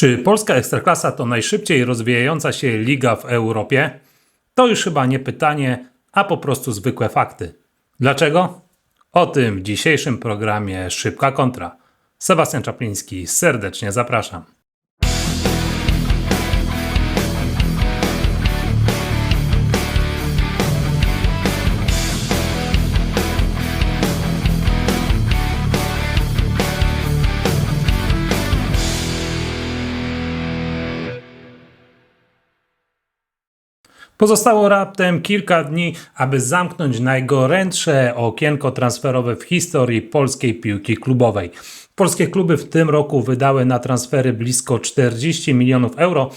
Czy polska ekstraklasa to najszybciej rozwijająca się liga w Europie? To już chyba nie pytanie, a po prostu zwykłe fakty. Dlaczego? O tym w dzisiejszym programie Szybka Kontra. Sebastian Czapliński, serdecznie zapraszam. Pozostało raptem kilka dni, aby zamknąć najgorętsze okienko transferowe w historii polskiej piłki klubowej. Polskie kluby w tym roku wydały na transfery blisko 40 milionów euro,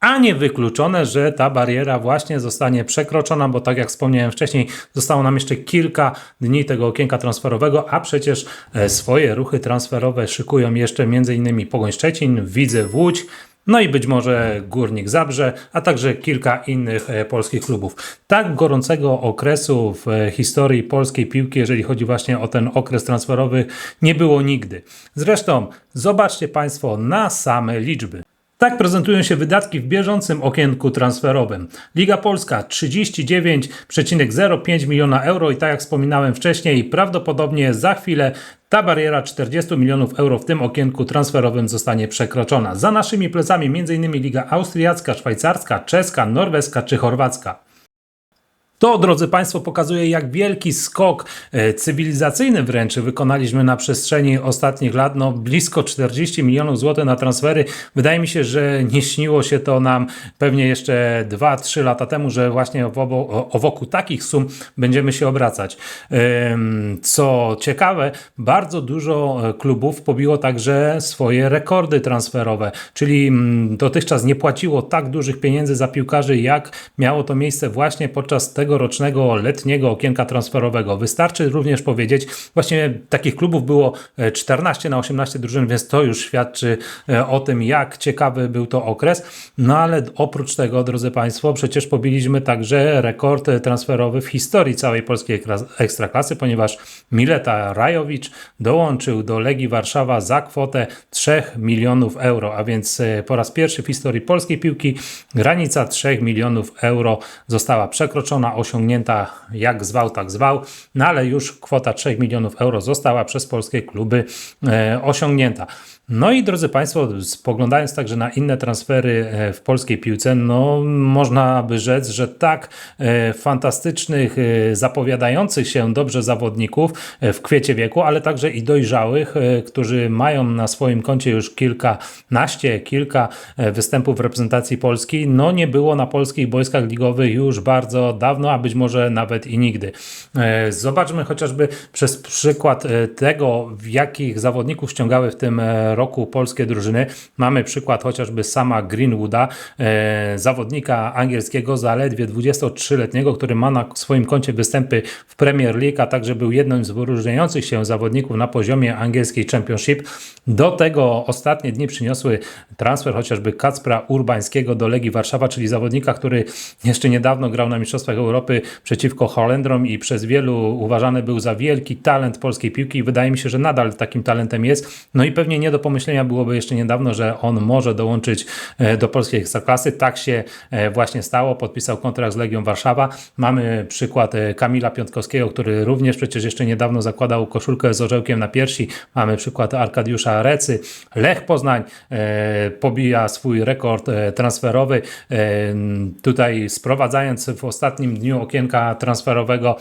a nie wykluczone, że ta bariera właśnie zostanie przekroczona, bo tak jak wspomniałem wcześniej, zostało nam jeszcze kilka dni tego okienka transferowego, a przecież e, swoje ruchy transferowe szykują jeszcze m.in. Pogoń Szczecin, Widzew Łódź, no i być może Górnik Zabrze, a także kilka innych e, polskich klubów. Tak gorącego okresu w e, historii polskiej piłki, jeżeli chodzi właśnie o ten okres transferowy, nie było nigdy. Zresztą zobaczcie Państwo na same liczby. Tak prezentują się wydatki w bieżącym okienku transferowym. Liga Polska 39,05 miliona euro i tak jak wspominałem wcześniej, prawdopodobnie za chwilę ta bariera 40 milionów euro w tym okienku transferowym zostanie przekroczona. Za naszymi plecami m.in. Liga Austriacka, Szwajcarska, Czeska, Norweska czy Chorwacka. To, drodzy Państwo, pokazuje, jak wielki skok e, cywilizacyjny wręcz wykonaliśmy na przestrzeni ostatnich lat. No, blisko 40 milionów złotych na transfery. Wydaje mi się, że nie śniło się to nam pewnie jeszcze 2-3 lata temu, że właśnie o, wokół takich sum będziemy się obracać. Co ciekawe, bardzo dużo e, klubów pobiło także swoje rekordy transferowe, czyli mm, dotychczas nie płaciło tak dużych pieniędzy za piłkarzy, jak miało to miejsce właśnie podczas tego rocznego letniego okienka transferowego. Wystarczy również powiedzieć, właśnie takich klubów było e, 14 na 18 drużyn, więc to już świadczy e, o tym, jak ciekawy był to okres. No ale oprócz tego, drodzy Państwo, przecież pobiliśmy także rekord transferowy w historii całej polskiej ekstraklasy, ponieważ Mileta Rajowicz dołączył do Legii Warszawa za kwotę 3 milionów euro, a więc e, po raz pierwszy w historii polskiej piłki granica 3 milionów euro została przekroczona, osiągnięta jak zwał, tak zwał, no ale już kwota 3 milionów euro została przez polskie kluby e, osiągnięta. No i drodzy Państwo, spoglądając także na inne transfery e, w polskiej piłce, no można by rzec, że tak e, fantastycznych, e, zapowiadających się dobrze zawodników w kwiecie wieku, ale także i dojrzałych, którzy mają na swoim koncie już kilkanaście, kilka występów w reprezentacji Polski, no nie było na polskich boiskach ligowych już bardzo dawno, a być może nawet i nigdy. Zobaczmy chociażby przez przykład tego, w jakich zawodników ściągały w tym roku polskie drużyny. Mamy przykład chociażby sama Greenwooda, e, zawodnika angielskiego zaledwie 23-letniego, który ma na swoim koncie występy w Premier League, a także był jednym z wyróżniających się zawodników na poziomie angielskiej Championship. Do tego ostatnie dni przyniosły transfer chociażby Kacpra Urbańskiego do Legii Warszawa, czyli zawodnika, który jeszcze niedawno grał na Mistrzostwach Europy przeciwko Holendrom i przez wielu uważany był za wielki talent polskiej piłki wydaje mi się, że nadal takim talentem jest. No i pewnie nie do pomyślenia byłoby jeszcze niedawno, że on może dołączyć e, do polskiej ekstraklasy. Tak się e, właśnie stało. Podpisał kontrakt z Legią Warszawa. Mamy przykład e, Kamila Piątkowskiego, który również przecież jeszcze niedawno zakładał koszulkę z orzełkiem na piersi. Mamy przykład Arkadiusza Recy. Lech Poznań pobija swój rekord transferowy. Tutaj sprowadzając w ostatnim dniu okienka transferowego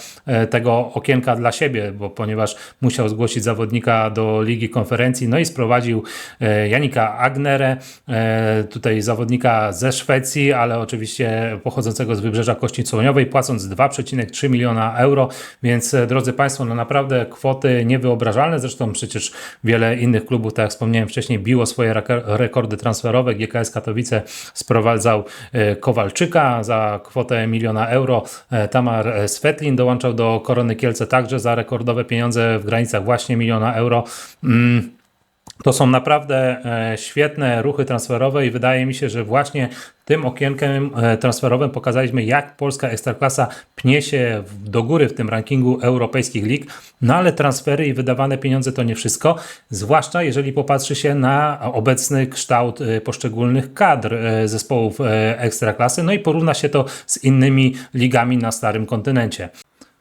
tego okienka dla siebie, bo ponieważ musiał zgłosić zawodnika do Ligi Konferencji, no i sprowadził e, Janika Agnerę, e, tutaj zawodnika ze Szwecji, ale oczywiście pochodzącego z wybrzeża Kości Słoniowej, płacąc 2,3 miliona euro, więc e, drodzy Państwo, no naprawdę kwoty niewyobrażalne, zresztą przecież wiele innych klubów, tak jak wspomniałem wcześniej, biło swoje rek- rekordy transferowe. GKS Katowice sprowadzał Kowalczyka za kwotę miliona euro, Tamar Svetlin dołączał do Korony Kielce także za rekordowe pieniądze w granicach właśnie miliona euro. Mm. To są naprawdę e, świetne ruchy transferowe i wydaje mi się, że właśnie tym okienkiem e, transferowym pokazaliśmy, jak polska ekstraklasa pnie się do góry w tym rankingu europejskich lig. No ale transfery i wydawane pieniądze to nie wszystko, zwłaszcza jeżeli popatrzy się na obecny kształt e, poszczególnych kadr zespołów ekstraklasy, no i porówna się to z innymi ligami na starym kontynencie.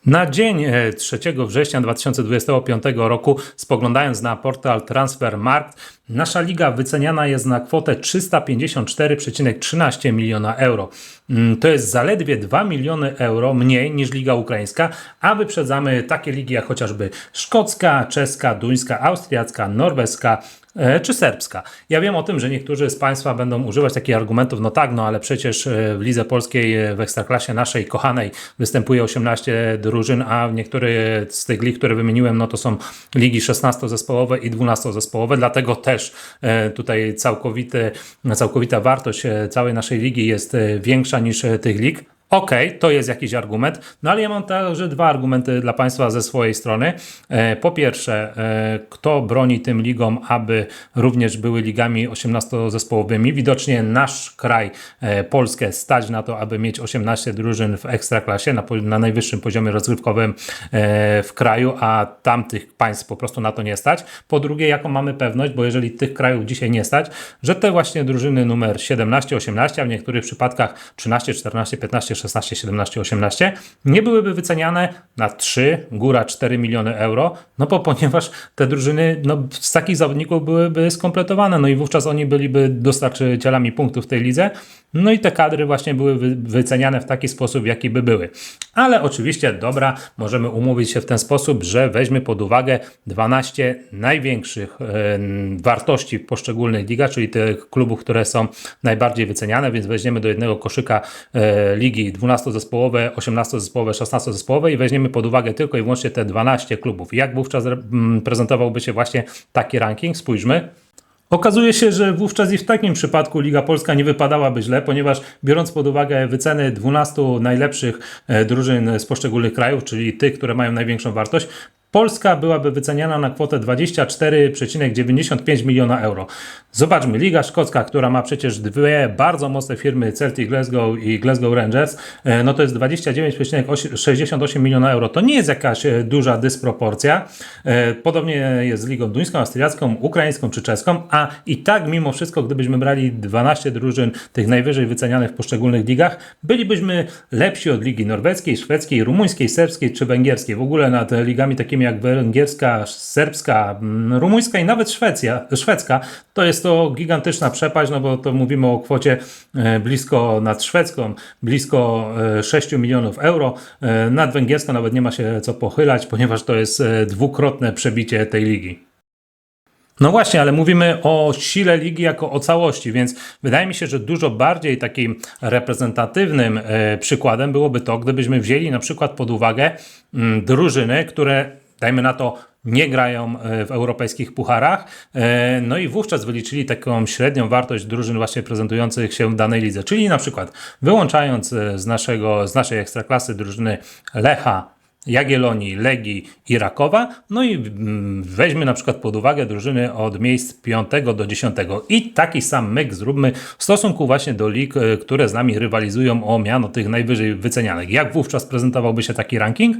Na dzień e, 3 września 2025 roku, spoglądając na portal Transfermarkt, nasza liga wyceniana jest na kwotę 354,13 miliona euro. Mm, To jest zaledwie 2 miliony euro mniej niż liga ukraińska, a wyprzedzamy takie ligi jak chociażby szkocka, czeska, duńska, austriacka, norweska, e, czy serbska. Ja wiem o tym, że niektórzy z Państwa będą używać takich argumentów, no tak, no ale przecież e, w Lidze Polskiej, e, w Ekstraklasie naszej kochanej występuje 18 drużyn, a niektóre z tych lig, które wymieniłem, no to są ligi 16-zespołowe i 12-zespołowe, dlatego też e, tutaj całkowity, całkowita wartość e, całej naszej ligi jest e, większa niż e, tych lig. Okej, to jest jakiś argument, no ale ja mam także dwa argumenty dla Państwa ze swojej strony. E, Po pierwsze, e, kto broni tym ligom, aby również były ligami 18-zespołowymi? Widocznie nasz kraj, e, Polskę, stać na to, aby mieć 18 drużyn w ekstraklasie, na, na najwyższym poziomie rozgrywkowym w kraju, a tamtych państw po prostu na to nie stać. Po drugie, jaką mamy pewność, bo jeżeli tych krajów dzisiaj nie stać, że te właśnie drużyny numer 17, 18, a w niektórych przypadkach 13, 14, 15, 16, 17, 18 nie byłyby wyceniane na 3, góra 4 miliony euro, no bo ponieważ te drużyny no, z takich zawodników byłyby skompletowane, no i wówczas oni byliby dostarczycielami punktów w tej lidze, no i te kadry właśnie były wy- wyceniane w taki sposób, jaki by były. Ale oczywiście, dobra, możemy umówić się w ten sposób, że weźmy pod uwagę 12 największych e, wartości poszczególnych ligach, czyli tych klubów, które są najbardziej wyceniane, więc weźmiemy do jednego koszyka e, ligi 12-zespołowe, 18-zespołowe, 16-zespołowe i weźmiemy pod uwagę tylko i wyłącznie te 12 klubów. Jak wówczas mm, prezentowałby się właśnie taki ranking? Spójrzmy. Okazuje się, że wówczas i w takim przypadku Liga Polska nie wypadałaby źle, ponieważ biorąc pod uwagę wyceny 12 najlepszych e, drużyn z poszczególnych krajów, czyli tych, które mają największą wartość, Polska byłaby wyceniana na kwotę 24,95 miliona euro. Zobaczmy, Liga Szkocka, która ma przecież dwie bardzo mocne firmy Celtic Glasgow i Glasgow Rangers, e, no to jest 29,68 miliona euro. To nie jest jakaś e, duża dysproporcja. E, Podobnie jest z Ligą Duńską, Austriacką, Ukraińską czy Czeską, a i tak mimo wszystko, gdybyśmy brali 12 drużyn tych najwyżej wycenianych w poszczególnych ligach, bylibyśmy lepsi od Ligi Norweskiej, Szwedzkiej, Rumuńskiej, Serbskiej czy Węgierskiej. W ogóle nad ligami takimi jak węgierska, serbska, mm, rumuńska i nawet Szwecja, szwedzka, to jest to gigantyczna przepaść, no bo to mówimy o kwocie e, blisko nad szwedzką, blisko e, 6 milionów euro. E, Nad węgierską nawet nie ma się co pochylać, ponieważ to jest e, dwukrotne przebicie tej ligi. No właśnie, ale mówimy o sile ligi jako o całości, więc wydaje mi się, że dużo bardziej takim reprezentatywnym e, przykładem byłoby to, gdybyśmy wzięli na przykład pod uwagę mm, drużyny, które dajmy na to nie grają e, w europejskich pucharach, e, no i wówczas wyliczyli taką średnią wartość drużyn właśnie prezentujących się w danej lidze, czyli na przykład wyłączając e, z, naszego, z naszej ekstraklasy drużyny Lecha, Jagiellonii, Legii i Rakowa. No i mm, weźmy na przykład pod uwagę drużyny od miejsc 5 do 10. I taki sam myk zróbmy w stosunku właśnie do lig, które z nami rywalizują o miano tych najwyżej wycenianych. Jak wówczas prezentowałby się taki ranking?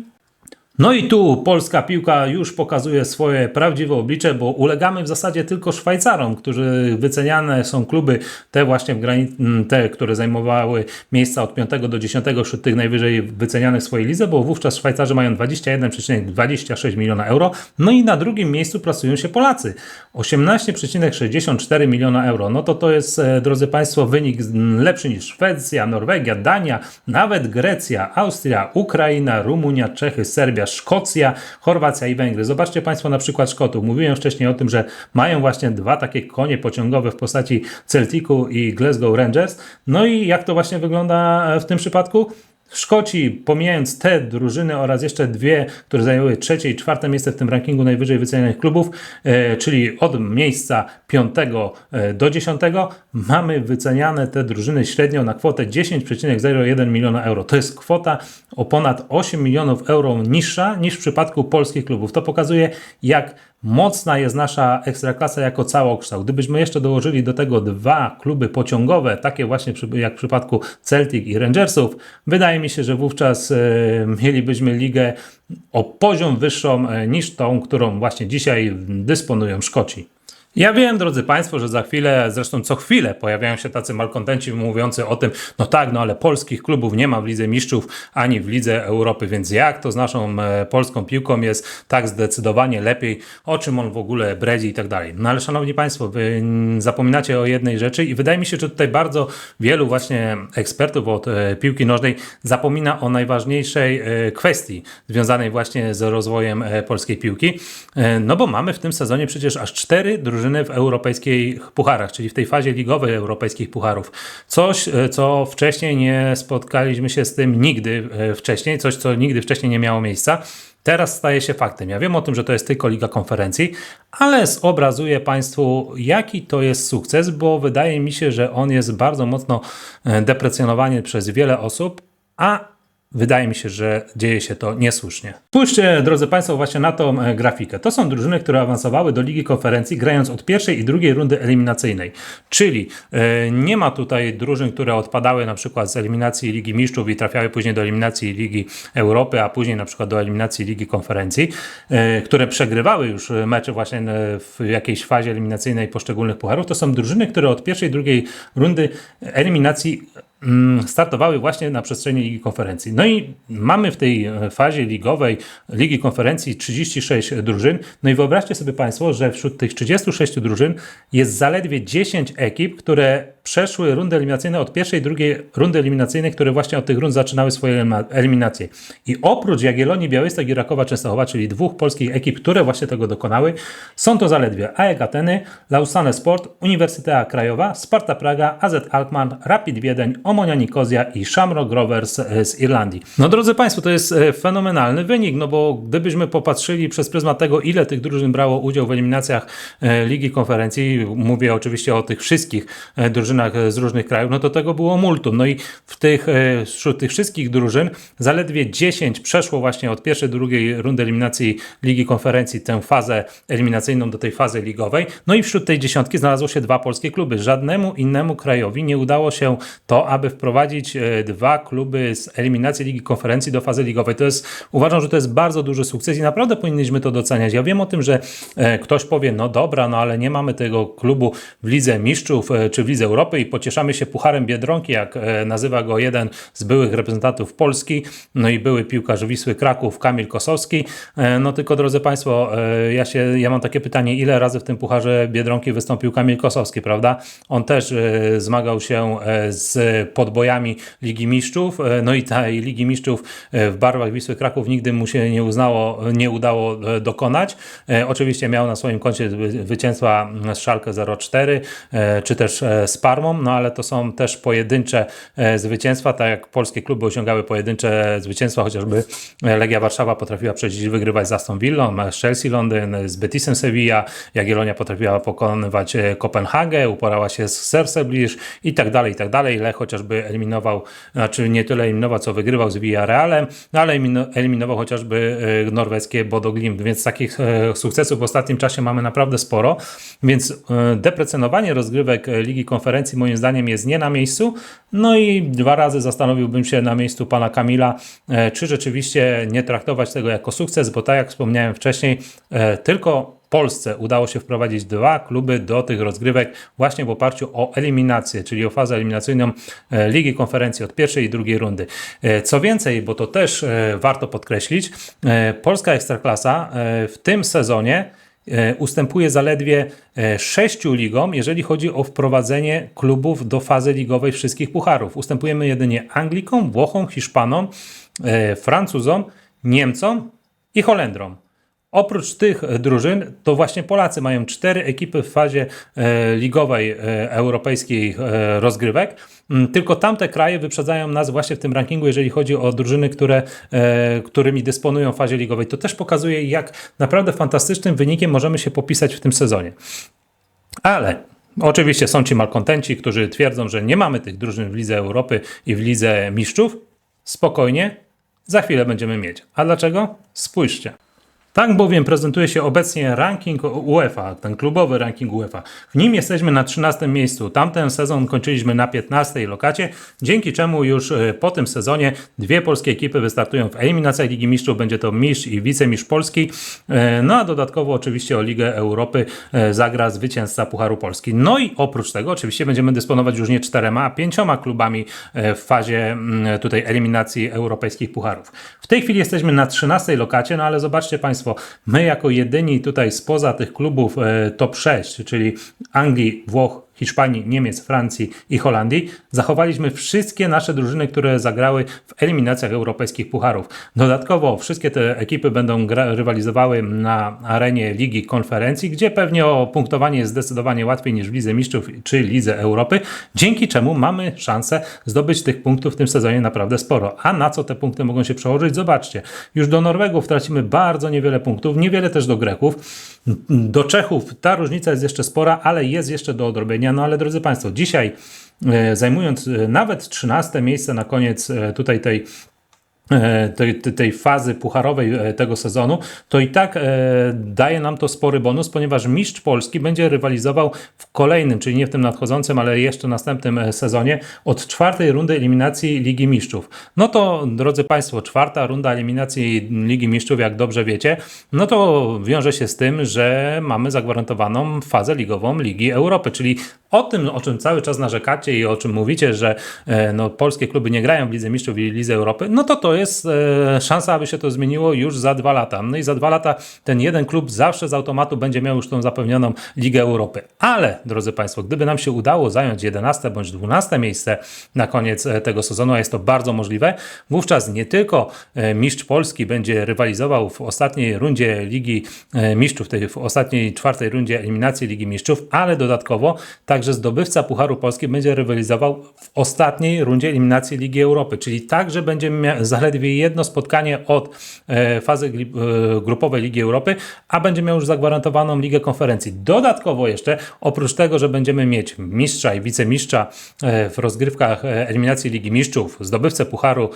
No i tu polska piłka już pokazuje swoje prawdziwe oblicze, bo ulegamy w zasadzie tylko Szwajcarom, którzy wyceniane są kluby te właśnie w granic, m, te, które zajmowały miejsca od 5 do 10 wśród tych najwyżej wycenianych w swojej lidze, bo wówczas Szwajcarzy mają 21,26 miliona euro. No i na drugim miejscu plasują się Polacy. 18,64 miliona euro. No to to jest, e, drodzy Państwo, wynik lepszy niż Szwecja, Norwegia, Dania, nawet Grecja, Austria, Ukraina, Rumunia, Czechy, Serbia, Szkocja, Chorwacja i Węgry. Zobaczcie Państwo na przykład Szkotów. Mówiłem wcześniej o tym, że mają właśnie dwa takie konie pociągowe w postaci Celticu i Glasgow Rangers. No i jak to właśnie wygląda w tym przypadku? Szkoci, pomijając te drużyny oraz jeszcze dwie, które zajęły trzecie i czwarte miejsce w tym rankingu najwyżej wycenianych klubów, e, czyli od miejsca piątego e, do dziesiątego, mamy wyceniane te drużyny średnio na kwotę 10,01 miliona euro. To jest kwota o ponad 8 milionów euro niższa niż w przypadku polskich klubów. To pokazuje, jak mocna jest nasza ekstraklasa jako całokształt. Gdybyśmy jeszcze dołożyli do tego dwa kluby pociągowe, takie właśnie jak w przypadku Celtic i Rangersów, wydaje mi się, że wówczas e, mielibyśmy ligę o poziom wyższą e, niż tą, którą właśnie dzisiaj dysponują Szkoci. Ja wiem, drodzy Państwo, że za chwilę, zresztą co chwilę pojawiają się tacy malkontenci mówiący o tym, no tak, no ale polskich klubów nie ma w Lidze Mistrzów ani w Lidze Europy, więc jak to z naszą e, polską piłką jest tak zdecydowanie lepiej, o czym on w ogóle bredzi i tak dalej. No ale Szanowni Państwo, Wy zapominacie o jednej rzeczy i wydaje mi się, że tutaj bardzo wielu właśnie ekspertów od e, piłki nożnej zapomina o najważniejszej e, kwestii związanej właśnie z rozwojem polskiej piłki, no bo mamy w tym sezonie przecież aż cztery drużyny w europejskich pucharach, czyli w tej fazie ligowej europejskich pucharów. Coś, e, co wcześniej nie spotkaliśmy się z tym nigdy e, wcześniej, coś, co nigdy wcześniej nie miało miejsca. Teraz staje się faktem. Ja wiem o tym, że to jest tylko Liga Konferencji, ale zobrazuję Państwu, jaki to jest sukces, bo wydaje mi się, że on jest bardzo mocno e, deprecjonowany przez wiele osób, a Wydaje mi się, że dzieje się to niesłusznie. Spójrzcie, drodzy Państwo, właśnie na tą e, grafikę. To są drużyny, które awansowały do Ligi Konferencji, grając od pierwszej i drugiej rundy eliminacyjnej. Czyli e, nie ma tutaj drużyn, które odpadały na przykład z eliminacji Ligi Mistrzów i trafiały później do eliminacji Ligi Europy, a później na przykład do eliminacji Ligi Konferencji, e, które przegrywały już mecze właśnie w jakiejś fazie eliminacyjnej poszczególnych pucharów. To są drużyny, które od pierwszej i drugiej rundy eliminacji startowały właśnie na przestrzeni Ligi Konferencji. No i mamy w tej e, fazie ligowej Ligi Konferencji 36 drużyn. No i wyobraźcie sobie Państwo, że wśród tych 36 drużyn jest zaledwie 10 ekip, które przeszły rundy eliminacyjne od pierwszej i drugiej rundy eliminacyjnej, które właśnie od tych rund zaczynały swoje eliminacje. I oprócz Jagiellonii, Białystok i Rakowa Częstochowa, czyli dwóch polskich ekip, które właśnie tego dokonały, są to zaledwie AEK Ateny, Lausanne Sport, Uniwersyteta Krajowa, Sparta Praga, AZ Alkmaar, Rapid Wiedeń, Omonia Nikozja i Shamrock Rovers e, z Irlandii. No drodzy Państwo, to jest e, fenomenalny wynik, no bo gdybyśmy popatrzyli przez pryzmat tego, ile tych drużyn brało udział w eliminacjach e, Ligi Konferencji, mówię oczywiście o tych wszystkich e, drużynach e, z różnych krajów, no to tego było multum. No i w tych, e, wśród tych wszystkich drużyn zaledwie 10 przeszło właśnie od pierwszej drugiej rundy eliminacji Ligi Konferencji tę fazę eliminacyjną do tej fazy ligowej. No i wśród tej dziesiątki znalazło się dwa polskie kluby. Żadnemu innemu krajowi nie udało się to, aby wprowadzić e, dwa kluby z eliminacji Ligi Konferencji do fazy ligowej. To jest, uważam, że to jest bardzo duży sukces i naprawdę powinniśmy to doceniać. Ja wiem o tym, że ktoś powie, no dobra, no ale nie mamy tego klubu w Lidze Mistrzów czy w Lidze Europy i pocieszamy się Pucharem Biedronki, jak e, nazywa go jeden z byłych reprezentantów Polski, no i były piłkarz Wisły Kraków, Kamil Kosowski. E, No tylko, drodzy Państwo, e, ja, się, ja mam takie pytanie, ile razy w tym Pucharze Biedronki wystąpił Kamil Kosowski, prawda? On też zmagał się z podbojami Ligi Mistrzów, no i tej Ligi Mistrzów w barwach Wisły Kraków nigdy mu się nie, uznało, nie udało dokonać. Oczywiście miał na swoim koncie wy- zwycięstwa z Szalkę 04, e, czy też z Parmą, no ale to są też pojedyncze e, zwycięstwa, tak jak polskie kluby osiągały pojedyncze zwycięstwa, chociażby e, Legia Warszawa potrafiła przecież wygrywać z Aston Villą, z Chelsea Londyn, z Betisem Sevilla, Jagiellonia potrafiła pokonywać e, Kopenhagę, uporała się z Serseblisz i tak dalej, i tak dalej. Lech chociażby eliminował, znaczy nie tyle eliminował, co wygrywał z Villarrealem, no ale elimino- eliminował chociażby e, norweskie Bodo Glimt, więc takich e, sukcesów w ostatnim czasie mamy naprawdę sporo, więc e, deprecjonowanie rozgrywek e, Ligi Konferencji moim zdaniem jest nie na miejscu, no i dwa razy zastanowiłbym się na miejscu pana Kamila, e, czy rzeczywiście nie traktować tego jako sukces, bo tak jak wspomniałem wcześniej, e, tylko Polsce udało się wprowadzić dwa kluby do tych rozgrywek właśnie w oparciu o eliminację, czyli o fazę eliminacyjną e, Ligi Konferencji od pierwszej i drugiej rundy. Co więcej, bo to też warto podkreślić, polska ekstraklasa w tym sezonie ustępuje zaledwie e, sześciu ligom, jeżeli chodzi o wprowadzenie klubów do fazy ligowej wszystkich pucharów. Ustępujemy jedynie Anglikom, Włochom, Hiszpanom, e, Francuzom, Niemcom i Holendrom. Oprócz tych e, drużyn, to właśnie Polacy mają cztery ekipy w fazie e, ligowej e, europejskiej e, rozgrywek. Mm, Tylko tamte kraje wyprzedzają nas właśnie w tym rankingu, jeżeli chodzi o drużyny, które, e, którymi dysponują w fazie ligowej. To też pokazuje, jak naprawdę fantastycznym wynikiem możemy się popisać w tym sezonie. Ale oczywiście są ci malkontenci, którzy twierdzą, że nie mamy tych drużyn w Lidze Europy i w Lidze Mistrzów. Spokojnie, za chwilę będziemy mieć. A dlaczego? Spójrzcie. Tak bowiem prezentuje się obecnie ranking UEFA, ten klubowy ranking UEFA. W nim jesteśmy na 13 miejscu. Tamten sezon kończyliśmy na 15 lokacie, dzięki czemu już e, po tym sezonie dwie polskie ekipy wystartują w eliminacjach Ligi Mistrzów. Będzie to mistrz i wicemistrz Polski. E, No a dodatkowo oczywiście o Ligę Europy e, zagra zwycięzca Pucharu Polski. No i oprócz tego oczywiście będziemy dysponować już nie czterema, a pięcioma klubami w fazie mm, tutaj eliminacji europejskich pucharów. W tej chwili jesteśmy na 13 lokacie, no ale zobaczcie Państwo, my jako jedyni tutaj spoza tych klubów e, top 6, czyli Anglii, Włoch, Hiszpanii, Niemiec, Francji i Holandii, zachowaliśmy wszystkie nasze drużyny, które zagrały w eliminacjach europejskich pucharów. Dodatkowo wszystkie te ekipy będą rywalizowały na arenie Ligi Konferencji, gdzie pewnie o punktowanie jest zdecydowanie łatwiej niż w Lidze Mistrzów czy Lidze Europy, dzięki czemu mamy szansę zdobyć tych punktów w tym sezonie naprawdę sporo. A na co te punkty mogą się przełożyć? Zobaczcie, już do Norwegów tracimy bardzo niewiele punktów, niewiele też do Greków. Do Czechów ta różnica jest jeszcze spora, ale jest jeszcze do odrobienia. No ale drodzy Państwo, dzisiaj e, zajmując e, nawet 13 miejsce na koniec e, tutaj tej tej, tej- tej fazy pucharowej e, tego sezonu, to i tak e, daje nam to spory bonus, ponieważ mistrz Polski będzie rywalizował w kolejnym, czyli nie w tym nadchodzącym, ale jeszcze następnym e, sezonie od czwartej rundy eliminacji Ligi Mistrzów. No to, drodzy Państwo, czwarta runda eliminacji Ligi Mistrzów, jak dobrze wiecie, no to wiąże się z tym, że mamy zagwarantowaną fazę ligową Ligi Europy, czyli o tym, o czym cały czas narzekacie i o czym mówicie, że e, no, polskie kluby nie grają w Lidze Mistrzów i Lidze Europy, no to to jest e, szansa, aby się to zmieniło już za dwa lata. No i za dwa lata ten jeden klub zawsze z automatu będzie miał już tą zapewnioną Ligę Europy. Ale, drodzy Państwo, gdyby nam się udało zająć 11 bądź 12 miejsce na koniec e, tego sezonu, a jest to bardzo możliwe, wówczas nie tylko e, mistrz Polski będzie rywalizował w ostatniej rundzie Ligi e, Mistrzów, tej w ostatniej czwartej rundzie eliminacji Ligi Mistrzów, ale dodatkowo także zdobywca Pucharu Polski będzie rywalizował w ostatniej rundzie eliminacji Ligi Europy, czyli także będzie miał zaledwie jedno spotkanie od e, fazy e, grupowej Ligi Europy, a będzie miał już zagwarantowaną Ligę Konferencji. Dodatkowo jeszcze, oprócz tego, że będziemy mieć mistrza i wicemistrza e, w rozgrywkach eliminacji Ligi Mistrzów, zdobywcę Pucharu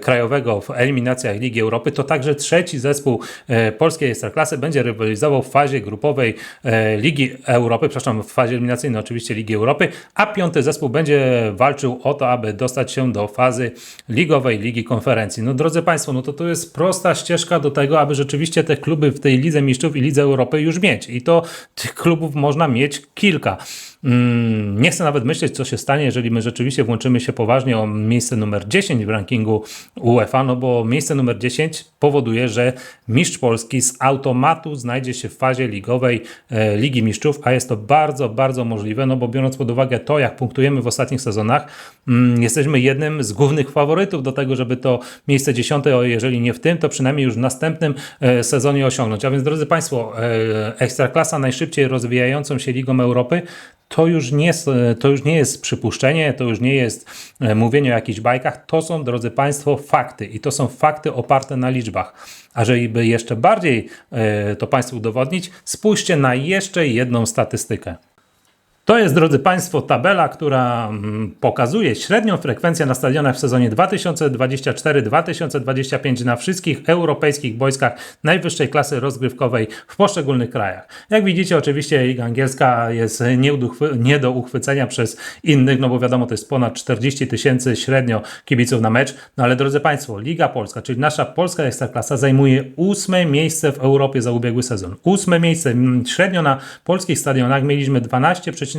Krajowego w eliminacjach Ligi Europy, to także trzeci zespół polskiej Ekstraklasy będzie rywalizował w fazie grupowej Ligi Europy, przepraszam, w fazie eliminacyjnej oczywiście Ligi Europy, a piąty zespół będzie walczył o to, aby dostać się do fazy ligowej Ligi Konferencji. No drodzy Państwo, no to to jest prosta ścieżka do tego, aby rzeczywiście te kluby w tej Lidze Mistrzów i Lidze Europy już mieć. I to tych klubów można mieć kilka. Mm, Nie chcę nawet myśleć, co się stanie, jeżeli my rzeczywiście włączymy się poważnie o miejsce numer 10 w rankingu UEFA, no bo miejsce numer 10 powoduje, że mistrz Polski z automatu znajdzie się w fazie ligowej e, Ligi Mistrzów, a jest to bardzo, bardzo możliwe, no bo biorąc pod uwagę to, jak punktujemy w ostatnich sezonach, mm, jesteśmy jednym z głównych faworytów do tego, żeby to miejsce 10, o jeżeli nie w tym, to przynajmniej już w następnym e, sezonie osiągnąć. A więc, drodzy Państwo, e, Ekstraklasa najszybciej rozwijającą się Ligą Europy to już, nie, jest- to już nie jest przypuszczenie, to już nie jest e, mówienie o jakichś bajkach, to są, drodzy Państwo, fakty i to są fakty oparte na liczbach. A żeby jeszcze bardziej e, to Państwu udowodnić, spójrzcie na jeszcze jedną statystykę. To jest, drodzy Państwo, tabela, która mm, pokazuje średnią frekwencję na stadionach w sezonie 2024-2025 na wszystkich europejskich boiskach najwyższej klasy rozgrywkowej w poszczególnych krajach. Jak widzicie, oczywiście Liga Angielska jest nie, do uchwycenia przez innych, no bo wiadomo, to jest ponad 40 tysięcy średnio kibiców na mecz. No ale drodzy Państwo, Liga Polska, czyli nasza polska ekstraklasa zajmuje ósme miejsce w Europie za ubiegły sezon. Ósme miejsce. Mm, Średnio na polskich stadionach mieliśmy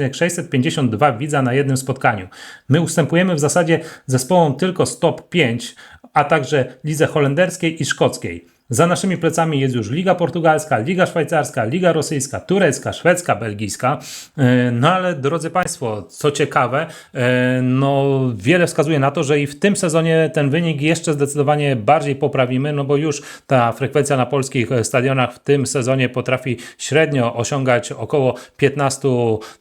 12,652 widza na jednym spotkaniu. My ustępujemy w zasadzie zespołom tylko z top 5, a także lidze holenderskiej i szkockiej. Za naszymi plecami jest już Liga Portugalska, Liga Szwajcarska, Liga Rosyjska, Turecka, Szwedzka, Belgijska. E, No ale drodzy Państwo, co ciekawe, e, no wiele wskazuje na to, że i w tym sezonie ten wynik jeszcze zdecydowanie bardziej poprawimy, no bo już ta frekwencja na polskich e, stadionach w tym sezonie potrafi średnio osiągać około 15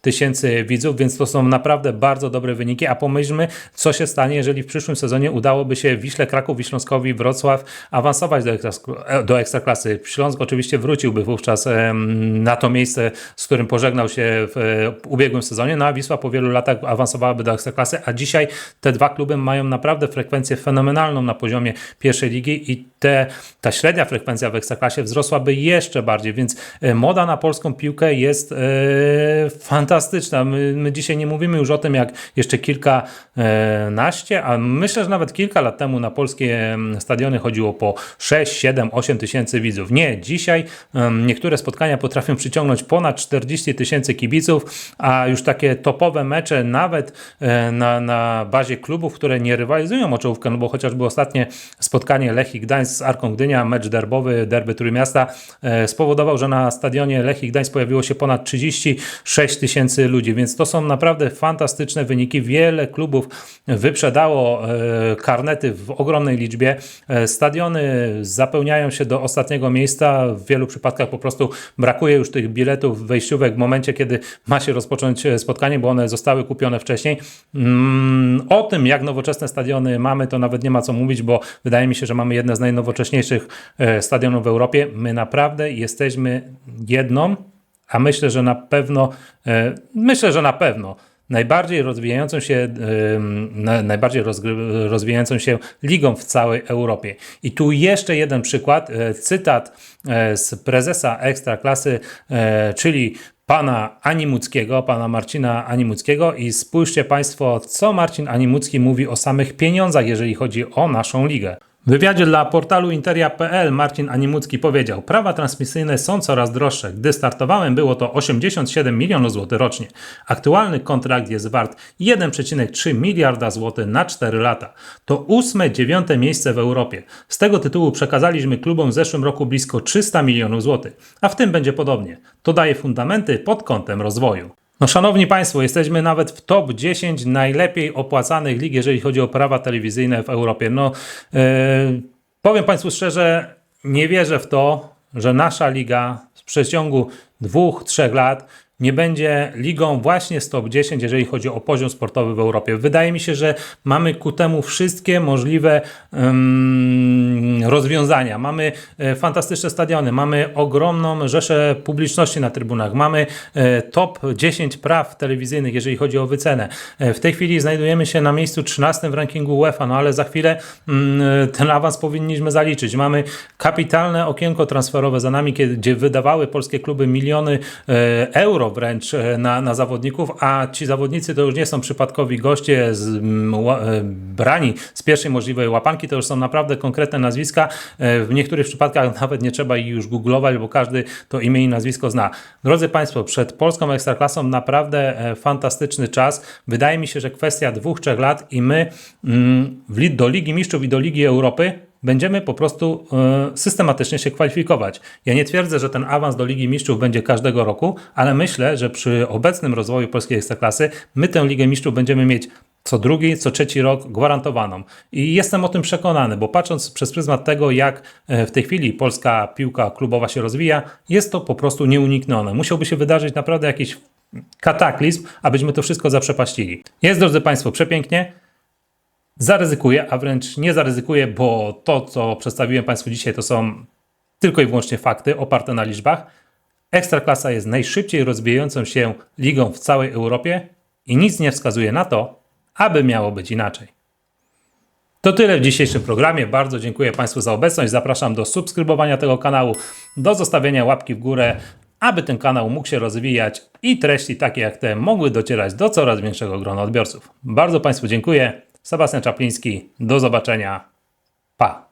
tysięcy widzów, więc to są naprawdę bardzo dobre wyniki, a pomyślmy, co się stanie, jeżeli w przyszłym sezonie udałoby się Wiśle Kraków i Śląskowi Wrocław awansować do, do Ekstraklasy. Śląsk oczywiście wróciłby wówczas na to miejsce, z którym pożegnał się w e, ubiegłym sezonie, no a Wisła po wielu latach awansowałaby do Ekstraklasy, a dzisiaj te dwa kluby mają naprawdę frekwencję fenomenalną na poziomie pierwszej ligi i te, ta średnia frekwencja w Ekstraklasie wzrosłaby jeszcze bardziej, więc e, moda na polską piłkę jest e, fantastyczna. My, my dzisiaj nie mówimy już o tym, jak jeszcze kilkanaście, a myślę, że nawet kilka lat temu na polskie stadiony chodziło po 6, 7, 8 tysięcy widzów. Nie, dzisiaj niektóre spotkania potrafią przyciągnąć ponad 40 tysięcy kibiców, a już takie topowe mecze nawet e, na, na bazie klubów, które nie rywalizują o czołówkę, no bo chociażby ostatnie spotkanie Lechii Gdańsk z Arką Gdynia, mecz derbowy, derby Trójmiasta, e, spowodował, że na stadionie Lechii Gdańsk pojawiło się ponad 36 tysięcy ludzi, więc to są naprawdę fantastyczne wyniki. Wiele klubów wyprzedało e, karnety w ogromnej liczbie. Stadiony zapełniają się do ostatniego miejsca. W wielu przypadkach po prostu brakuje już tych biletów wejściówek w momencie, kiedy ma się rozpocząć e, spotkanie, bo one zostały kupione wcześniej. Mm, O tym, jak nowoczesne stadiony mamy, to nawet nie ma co mówić, bo wydaje mi się, że mamy jedne z najnowocześniejszych e, stadionów w Europie. My naprawdę jesteśmy jedną, a myślę, że na pewno, e, myślę, że na pewno najbardziej rozwijającą się, na- najbardziej rozwijającą się ligą w całej Europie. I tu jeszcze jeden przykład, e, cytat e, z prezesa Ekstraklasy, e, czyli pana Animuckiego, pana Marcina Animuckiego i spójrzcie Państwo, co Marcin Animucki mówi o samych pieniądzach, jeżeli chodzi o naszą ligę. W wywiadzie dla portalu Interia.pl Marcin Animucki powiedział: Prawa transmisyjne są coraz droższe. Gdy startowałem, było to 87 milionów złotych rocznie. Aktualny kontrakt jest wart 1,3 miliarda złotych na 4 lata. To ósme, dziewiąte miejsce w Europie. Z tego tytułu przekazaliśmy klubom w zeszłym roku blisko 300 milionów złotych, a w tym będzie podobnie. To daje fundamenty pod kątem rozwoju. No, szanowni Państwo, jesteśmy nawet w top 10 najlepiej opłacanych lig, jeżeli chodzi o prawa telewizyjne w Europie. No, yy, powiem Państwu szczerze, nie wierzę w to, że nasza liga w przeciągu dwóch, trzech lat nie będzie ligą właśnie z top 10, jeżeli chodzi o poziom sportowy w Europie. Wydaje mi się, że mamy ku temu wszystkie możliwe em, rozwiązania. Mamy e, fantastyczne stadiony, mamy ogromną rzeszę publiczności na trybunach, mamy e, top 10 praw telewizyjnych, jeżeli chodzi o wycenę. E, w tej chwili znajdujemy się na miejscu 13 w rankingu UEFA, no ale za chwilę mm, ten awans powinniśmy zaliczyć. Mamy kapitalne okienko transferowe za nami, gdzie wydawały polskie kluby miliony e, wręcz e, na, na zawodników, a ci zawodnicy to już nie są przypadkowi goście z, ła- e, brani z pierwszej możliwej łapanki, to już są naprawdę konkretne nazwiska. E, W niektórych przypadkach nawet nie trzeba ich już googlować, bo każdy to imię i nazwisko zna. Drodzy Państwo, przed polską ekstraklasą naprawdę fantastyczny czas. Wydaje mi się, że kwestia dwóch, trzech lat i my mm, do Ligi Mistrzów i do Ligi Europy będziemy po prostu e, systematycznie się kwalifikować. Ja nie twierdzę, że ten awans do Ligi Mistrzów będzie każdego roku, ale myślę, że przy obecnym rozwoju polskiej ekstraklasy my tę Ligę Mistrzów będziemy mieć co drugi, co trzeci rok gwarantowaną. I jestem o tym przekonany, bo patrząc przez pryzmat tego, jak e, w tej chwili polska piłka klubowa się rozwija, jest to po prostu nieuniknione. Musiałby się wydarzyć naprawdę jakiś kataklizm, abyśmy to wszystko zaprzepaścili. Jest, drodzy Państwo, przepięknie zaryzykuję, a wręcz nie zaryzykuję, bo to, co przedstawiłem Państwu dzisiaj, to są tylko i wyłącznie fakty oparte na liczbach. Ekstraklasa jest najszybciej rozwijającą się ligą w całej Europie i nic nie wskazuje na to, aby miało być inaczej. To tyle w dzisiejszym programie. Bardzo dziękuję Państwu za obecność. Zapraszam do subskrybowania tego kanału, do zostawienia łapki w górę, aby ten kanał mógł się rozwijać i treści takie jak te mogły docierać do coraz większego grona odbiorców. Bardzo Państwu dziękuję. Sebastian Czapliński. Do zobaczenia. Pa.